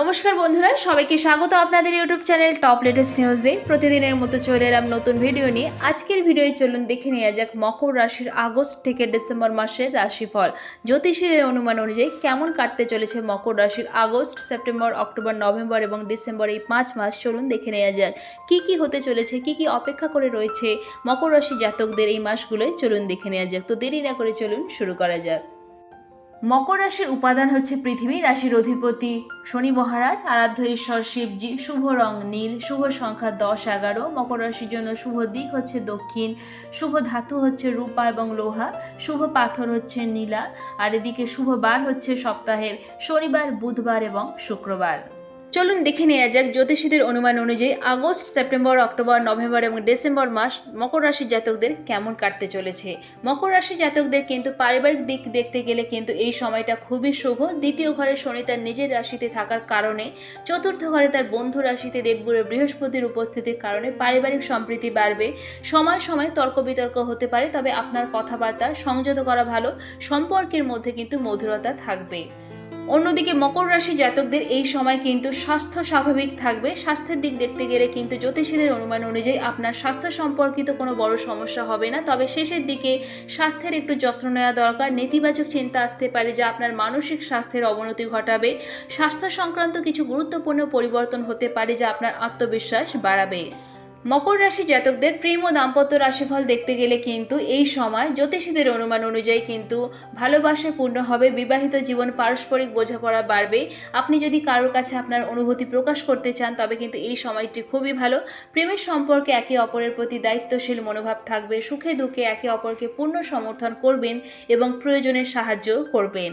নমস্কার বন্ধুরা, সবাইকে স্বাগত আপনাদের ইউটিউব চ্যানেল টপ লেটেস্ট নিউজে। প্রতিদিনের মতো চলে এলাম নতুন ভিডিও নিয়ে। আজকের ভিডিওয়ে চলুন দেখে নেওয়া যাক মকর রাশির আগস্ট থেকে ডিসেম্বর মাসের রাশিফল। জ্যোতিষীদের অনুমান অনুযায়ী কেমন কাটতে চলেছে মকর রাশির আগস্ট, সেপ্টেম্বর, অক্টোবর, নভেম্বর এবং ডিসেম্বর এই পাঁচ মাস? চলুন দেখে নেওয়া যাক। কি কি হতে চলেছে? কি কি অপেক্ষা করে রয়েছে মকর রাশি জাতকদের এই মাসগুলোয়? চলুন দেখে নেওয়া যাক। তো দেরি না করে চলুন শুরু করা যাক। মকর রাশির উপাদান হচ্ছে পৃথিবী, রাশির অধিপতি শনি মহারাজ, আরাধ্য ঈশ্বর শিবজি, শুভ রং নীল, শুভ সংখ্যা দশ, এগারো। মকর রাশির জন্য শুভ দিক হচ্ছে দক্ষিণ, শুভ ধাতু হচ্ছে রূপা এবং লোহা, শুভ পাথর হচ্ছে নীলা, আর এদিকে শুভ বার হচ্ছে সপ্তাহের শনিবার, বুধবার এবং শুক্রবার। চলুন দেখে নেওয়া যাক জ্যোতিষীদের অনুমান অনুযায়ী আগস্ট, সেপ্টেম্বর, অক্টোবর, নভেম্বর এবং ডিসেম্বর মাস মকর রাশির জাতকদের কেমন কাটতে চলেছে। মকর রাশি জাতকদের কিন্তু পারিবারিক দিক দেখতে গেলে কিন্তু এই সময়টা খুবই শুভ। দ্বিতীয় ঘরে শনি তার নিজের রাশিতে থাকার কারণে, চতুর্থ ঘরে তার বন্ধু রাশিতে দেবগুরু বৃহস্পতির উপস্থিতির কারণে পারিবারিক সম্প্রীতি বাড়বে। সময় সময় তর্ক বিতর্ক হতে পারে, তবে আপনার কথাবার্তা সংযত করা ভালো। সম্পর্কের মধ্যে কিন্তু মধুরতা থাকবে। অন্যদিকে মকর রাশি জাতকদের এই সময় কিন্তু স্বাস্থ্য স্বাভাবিক থাকবে। স্বাস্থ্যের দিক দেখতে গেলে কিন্তু জ্যোতিষীদের অনুমান অনুযায়ী আপনার স্বাস্থ্য সম্পর্কিত কোনো বড় সমস্যা হবে না। তবে শেষের দিকে স্বাস্থ্যের একটু যত্ন নেওয়া দরকার। নেতিবাচক চিন্তা আসতে পারে যা আপনার মানসিক স্বাস্থ্যের অবনতি ঘটাবে। স্বাস্থ্য সংক্রান্ত কিছু গুরুত্বপূর্ণ পরিবর্তন হতে পারে যা আপনার আত্মবিশ্বাস বাড়াবে। মকর রাশি জাতকদের প্রেম ও দাম্পত্য রাশিফল দেখতে গেলে কিন্তু এই সময় জ্যোতিষীদের অনুমান অনুযায়ী কিন্তু ভালোবাসায় পূর্ণ হবে। বিবাহিত জীবন পারস্পরিক বোঝাপড়া বাড়বে। আপনি যদি কারোর কাছে আপনার অনুভূতি প্রকাশ করতে চান, তবে কিন্তু এই সময়টি খুবই ভালো। প্রেমের সম্পর্কে একে অপরের প্রতি দায়িত্বশীল মনোভাব থাকবে। সুখে দুঃখে একে অপরকে পূর্ণ সমর্থন করবেন এবং প্রয়োজনে সাহায্য করবেন।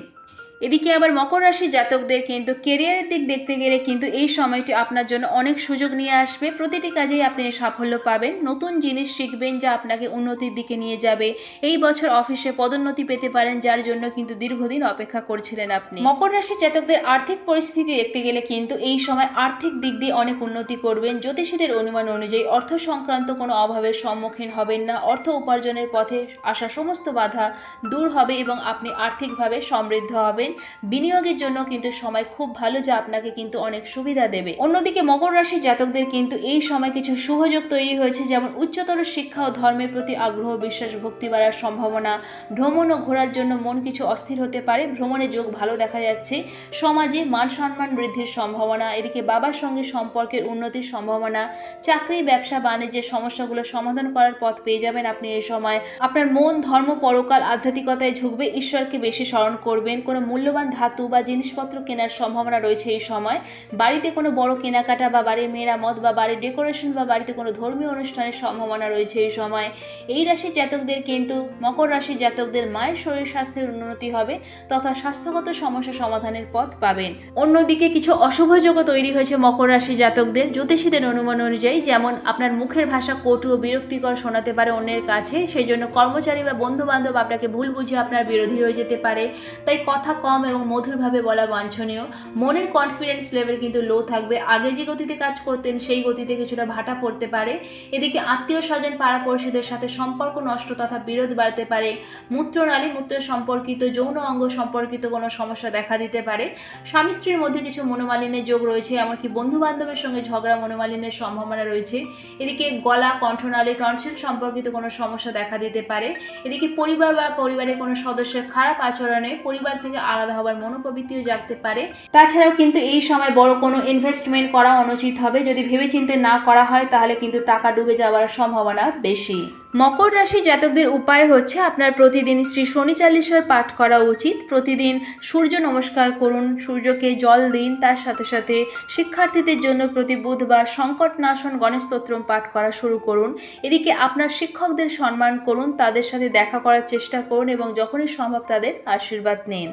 এদিকে আবার মকর রাশি জাতকদের কিন্তু কেরিয়ারের দিক দেখতে গেলে কিন্তু এই সময়টি আপনার জন্য অনেক সুযোগ নিয়ে আসবে। প্রতিটি কাজেই আপনি সাফল্য পাবেন। নতুন জিনিস শিখবেন যা আপনাকে উন্নতির দিকে নিয়ে যাবে। এই বছর অফিসে পদোন্নতি পেতে পারেন, যার জন্য কিন্তু দীর্ঘদিন অপেক্ষা করছিলেন আপনি। মকর রাশি জাতকদের আর্থিক পরিস্থিতি দেখতে গেলে কিন্তু এই সময় আর্থিক দিক দিয়ে অনেক উন্নতি করবেন। জ্যোতিষীদের অনুমান অনুযায়ী অর্থ সংক্রান্ত কোনো অভাবের সম্মুখীন হবেন না। অর্থ উপার্জনের পথে আসা সমস্ত বাধা দূর হবে এবং আপনি আর্থিকভাবে সমৃদ্ধ হবেন। বিনিয়োগের জন্য কিন্তু সময় খুব ভালো যা আপনাকে কিন্তু অনেক সুবিধা দেবে। অন্যদিকে মকর রাশির জাতকদের কিন্তু এই সময় কিছু সুযোগ তৈরি হয়েছে, যেমন উচ্চতর শিক্ষা ও ধর্মের প্রতি আগ্রহ, বিশ্বাস, ভক্তি বাড়ার সম্ভাবনা, ভ্রমণ ও ঘোরার জন্য মন কিছু অস্থির হতে পারে, ভ্রমণে যোগ ভালো দেখা যাচ্ছে, সমাজে মান সম্মান বৃদ্ধির সম্ভাবনা, এদিকে বাবার সঙ্গে সম্পর্কের উন্নতির সম্ভাবনা, চাকরি, ব্যবসা, বাণিজ্যের সমস্যাগুলো সমাধান করার পথ পেয়ে যাবেন আপনি এই সময়। আপনার মন, ধর্ম, পরকাল, আধ্যাত্মিকতায় ঝুঁকবে, ঈশ্বরকে বেশি স্মরণ করবেন, কোনো মূল্যবান ধাতু বা জিনিসপত্র কেনার সম্ভাবনা রয়েছে এই সময়। বাড়িতে কোনো বড় কেনাকাটা বা বাড়ির মেরামত বা বাড়ির ডেকোরেশন বা বাড়িতে কোনো ধর্মীয় অনুষ্ঠানের সম্ভাবনা রয়েছে এই সময়। এই রাশির জাতকদের কিন্তু মকর রাশির জাতকদের মায়ের শরীর স্বাস্থ্যের উন্নতি হবে তথা স্বাস্থ্যগত সমস্যা সমাধানের পথ পাবেন। অন্যদিকে কিছু অশুভ যোগও তৈরি হয়েছে মকর রাশি জাতকদের। জ্যোতিষীদের অনুমান অনুযায়ী যেমন আপনার মুখের ভাষা কটু ও বিরক্তিকর শোনাতে পারে অন্যের কাছে, সেই জন্য কর্মচারী বা বন্ধু বান্ধব আপনাকে ভুল বুঝে আপনার বিরোধী হয়ে যেতে পারে। তাই কথা কম এবং মধুরভাবে বলা বাঞ্ছনীয়। মনের কনফিডেন্স লেভেল কিন্তু লো থাকবে। আগে যে গতিতে কাজ করতেন, সেই গতিতে কিছুটা ভাটা পড়তে পারে। এদিকে আত্মীয় স্বজন পাড়া পড়শিদের সাথে সম্পর্ক নষ্ট তথা বিরোধ বাড়তে পারে। মূত্রনালী মূত্র সম্পর্কিত যৌন অঙ্গ সম্পর্কিত কোনো সমস্যা দেখা দিতে পারে। স্বামী স্ত্রীর মধ্যে কিছু মনোমালিন্যের যোগ রয়েছে, এমনকি বন্ধু বান্ধবের সঙ্গে ঝগড়া, মনোমালিন্যের সম্ভাবনা রয়েছে। এদিকে গলা, কণ্ঠনালী টনসিল সম্পর্কিত কোনো সমস্যা দেখা দিতে পারে। এদিকে পরিবার বা পরিবারের কোনো সদস্যের খারাপ আচরণে পরিবার থেকে আলাদা হওয়ার মনোপ্রবৃত্তিও জাগতে পারে। তাছাড়াও কিন্তু এই সময় বড় কোনো ইনভেস্টমেন্ট করা অনুচিত হবে। যদি ভেবেচিন্তে না করা হয়, তাহলে কিন্তু টাকা ডুবে যাওয়ার সম্ভাবনা বেশি। মকর রাশি জাতকদের উপায় হচ্ছে আপনার প্রতিদিন শ্রী শনি চালিশার পাঠ করা উচিত। প্রতিদিন সূর্য নমস্কার করুন, সূর্যকে জল দিন, তার সাথে সাথে শিক্ষার্থীদের জন্য প্রতি বুধবার সংকট নাশন গণেশ পাঠ করা শুরু করুন। এদিকে আপনার শিক্ষকদের সম্মান করুন, তাদের সাথে দেখা করার চেষ্টা করুন এবং যখনই সম্ভব তাদের আশীর্বাদ নিন।